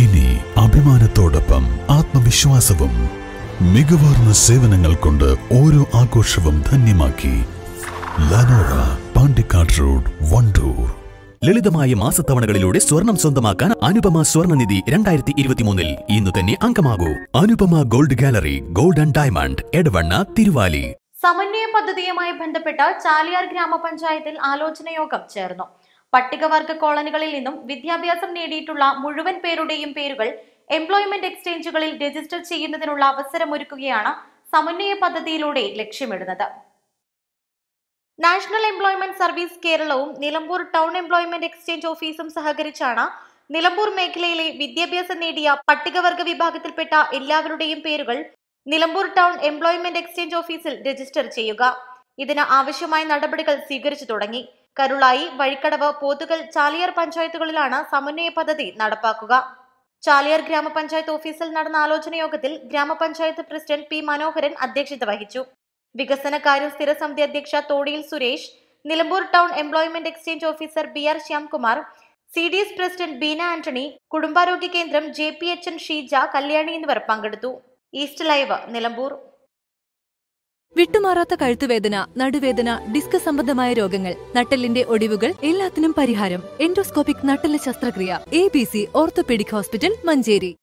ഇനി അഭിമാനത്തോടൊപ്പം ആത്മവിശ്വാസവും മികവാർന്ന സേവനങ്ങൾ കൊണ്ട് ഓരോ ആഘോഷവും ധന്യമാക്കി ലനോറ പാണ്ടിക്കാട് റോഡ് വണ്ടൂർ. ലളിതമായ മാസത്തവണകളിലൂടെ സ്വർണം സ്വന്തമാക്കാൻ അനുപമ സ്വർണനിധി രണ്ടായിരത്തി ഇരുപത്തിമൂന്നിൽ ഇന്ന് തന്നെ അംഗമാകൂ. Anupama gold gallery gold and diamond Edavanna Thiruvali. സമന്വയ പദ്ധതിയുമായി ബന്ധപ്പെട്ട ചാലിയാർ ഗ്രാമപഞ്ചായത്തിൽ ആലോചന യോഗം ചേർന്നു. പട്ടികവർഗ കോളനികളിൽ നിന്നും വിദ്യാഭ്യാസം നേടിയിട്ടുള്ള മുഴുവൻ പേരുടെയും പേരുകൾ എംപ്ലോയ്മെന്റ് എക്സ്ചേഞ്ചുകളിൽ രജിസ്റ്റർ ചെയ്യുന്നതിനുള്ള അവസരമൊരുക്കുകയാണ് സമന്വയ പദ്ധതിയിലൂടെ ലക്ഷ്യമിടുന്നത്. നാഷണൽ എംപ്ലോയ്മെന്റ് സർവീസ് കേരളവും നിലമ്പൂർ ടൗൺ എംപ്ലോയ്മെന്റ് എക്സ്ചേഞ്ച് ഓഫീസും സഹകരിച്ചാണ് നിലമ്പൂർ മേഖലയിലെ വിദ്യാഭ്യാസം നേടിയ പട്ടികവർഗ വിഭാഗത്തിൽപ്പെട്ട എല്ലാവരുടെയും പേരുകൾ നിലമ്പൂർ ടൗൺ എംപ്ലോയ്മെന്റ് എക്സ്ചേഞ്ച് ഓഫീസിൽ രജിസ്റ്റർ ചെയ്യുക. ഇതിന് ആവശ്യമായ നടപടികൾ സ്വീകരിച്ചു തുടങ്ങി. കരുളായി വഴിക്കടവ് പോത്തുകൽ ചാലിയാർ പഞ്ചായത്തുകളിലാണ് സമന്വയ പദ്ധതി നടപ്പാക്കുക. ചാലിയാർ ഗ്രാമപഞ്ചായത്ത് ഓഫീസിൽ നടന്ന ആലോചന യോഗത്തിൽ ഗ്രാമപഞ്ചായത്ത് പ്രസിഡന്റ് പി മനോഹരൻ അധ്യക്ഷത വഹിച്ചു. വികസനകാര്യ സ്ഥിരസമിതി അധ്യക്ഷ Thodiyil Suresh Nilambur town employment exchange officer B R Shyamkumar C D S president Beena Antony കുടുംബാരോഗ്യ കേന്ദ്രം J P H N Sheeja Kalyani എന്നിവർ പങ്കെടുത്തു. East Live Nilambur. വിട്ടുമാറാത്ത കഴുത്തുവേദന നടുവേദന ഡിസ്ക് സംബന്ധമായ രോഗങ്ങൾ നട്ടലിന്റെ ഒടിവുകൾ എല്ലാത്തിനും പരിഹാരം. എൻഡോസ്കോപ്പിക് നട്ടെല്ല് ശസ്ത്രക്രിയ. A B C orthopaedic hospital Manjeri.